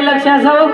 नाही लक्ष असावं.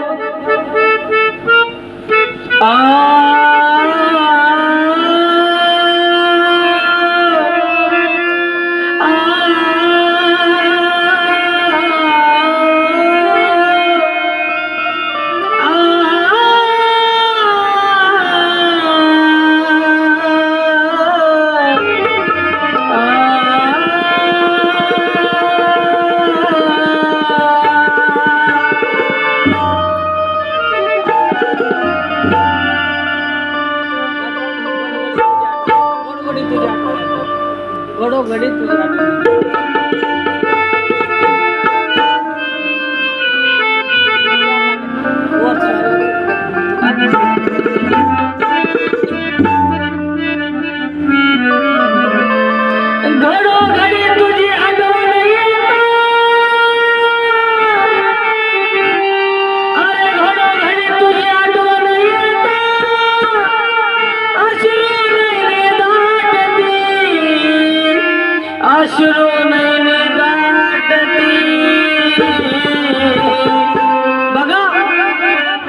बघा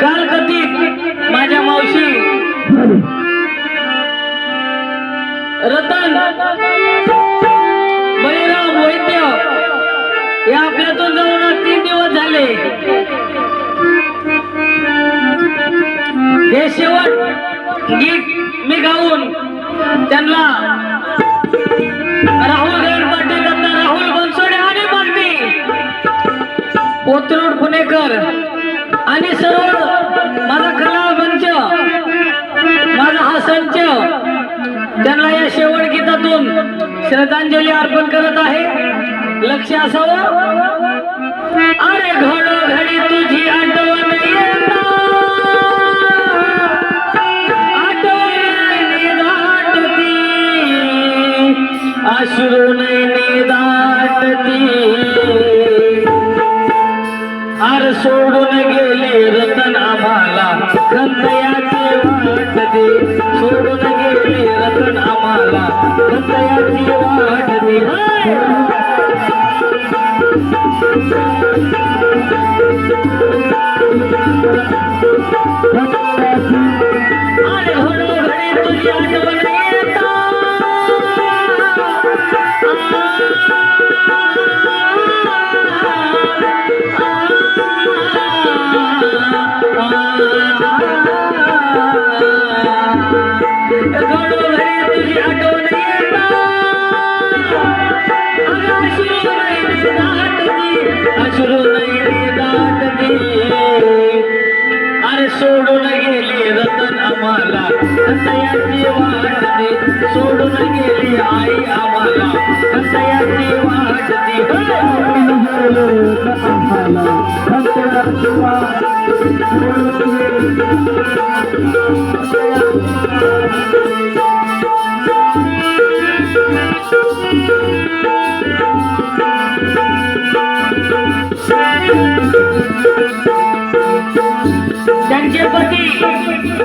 काल माझ्या मावशी. रतन बळीराम वैद्य या आपल्यातून जवळ तीन दिवस झाले. हे शेवट गीत मी गाऊन त्यांना राहुल ओतरूड पुणेकर आणि सर्व माझा कला मंच माझा हा संच त्यांना या शेवट गीतातून श्रद्धांजली अर्पण करत आहे. लक्ष असावं. अरे घडोघडी तुझी आठवण आठवण आश्रू नाही सोडून गेले रतन आम्हाला. रंतयाचे वाट दे सोडून गेले रतन आम्हाला. कंतयाची वाटते अरे घडोघडी तुझी आठवण येता. त्यांचे पती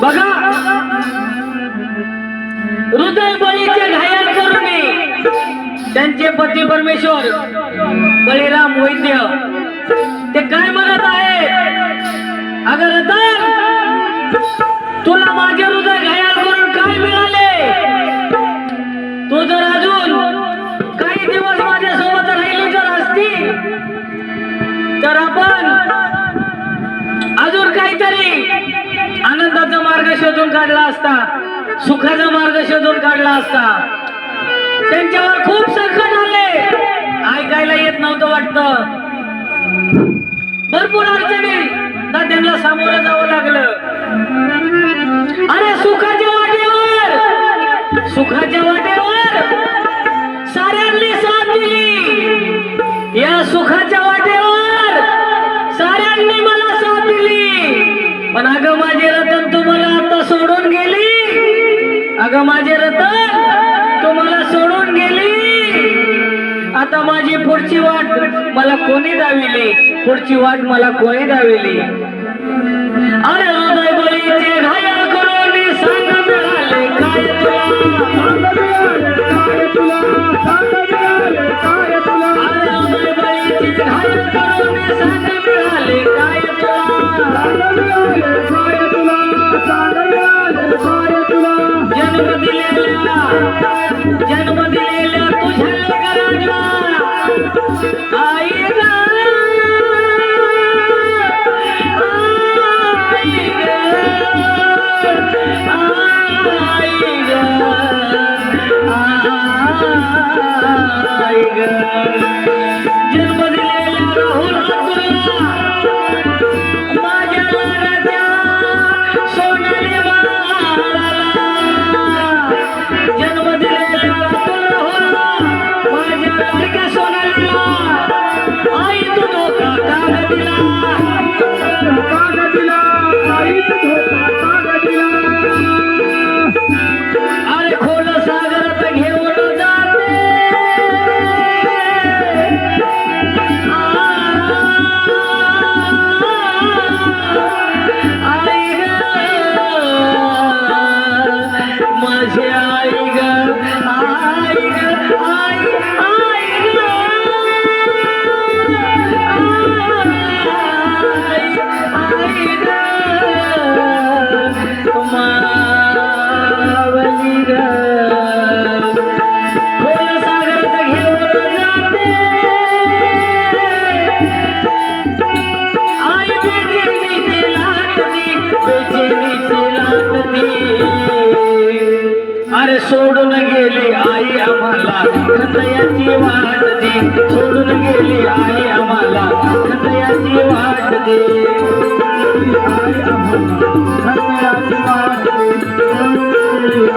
बघा. हृदय बळीचे घायल करून त्यांचे पती परमेश्वर बळीराम वैद्य. ते काय म्हणत आहे अगर तुला माझ्या शोधून काढला असता सुखाचा मार्ग शोधून काढला असता. त्यांच्यावर खूप संकट आले. ऐकायला येत नव्हतं वाटतं. भरपूर अडचणी ना त्यांना सामोरं जावं लागलं. अरे सुखाच्या वाटेवर! सुखाच्या वाटेवर! साऱ्यांनी साथ दिली. या सुखाच्या वाटेवर साऱ्यांनी मला साथ दिली. पण अगं माझे रतन तू मला आता सोडून गेली. अगं माझे रतन तू मला सोडून गेली. आता माझी पुढची वाट मला कोणी दाविली? पुढची वाट मला कोणी दाविली? अरे हृदय बळीचे घायल करून सांग मिळाले काय तुला? अरे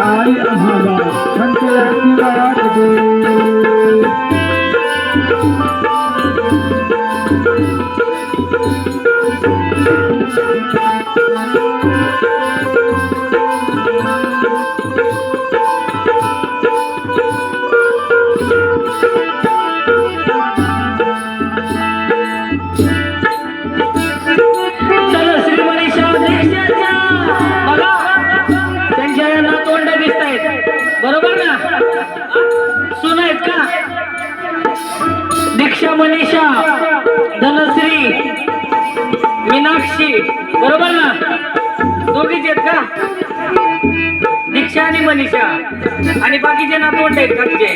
आई نا बरोबर ना? दोघीच आहेत का? दीक्षा आणि मनीषा. आणि बाकीचे ना तोंड आहेत का तुझे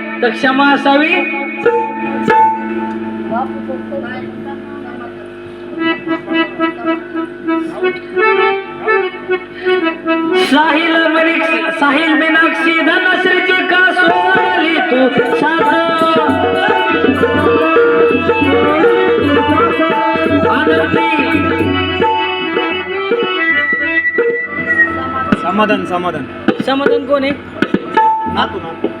तर क्षमा असावी? साहिल साहिल मीनाक्षी धनश्रीचे का सोडली तू समाधान समाधान. समाधान कोण आहे? ना तू ना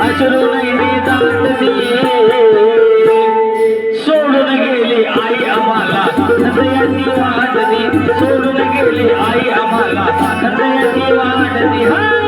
I should have laid me down to be behind.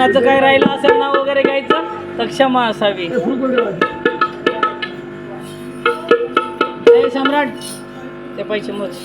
कोणाचं काय राहिलं असेल ना वगैरे घ्यायचं तर क्षमा असावी. सम्राट. ते पैसे मोज.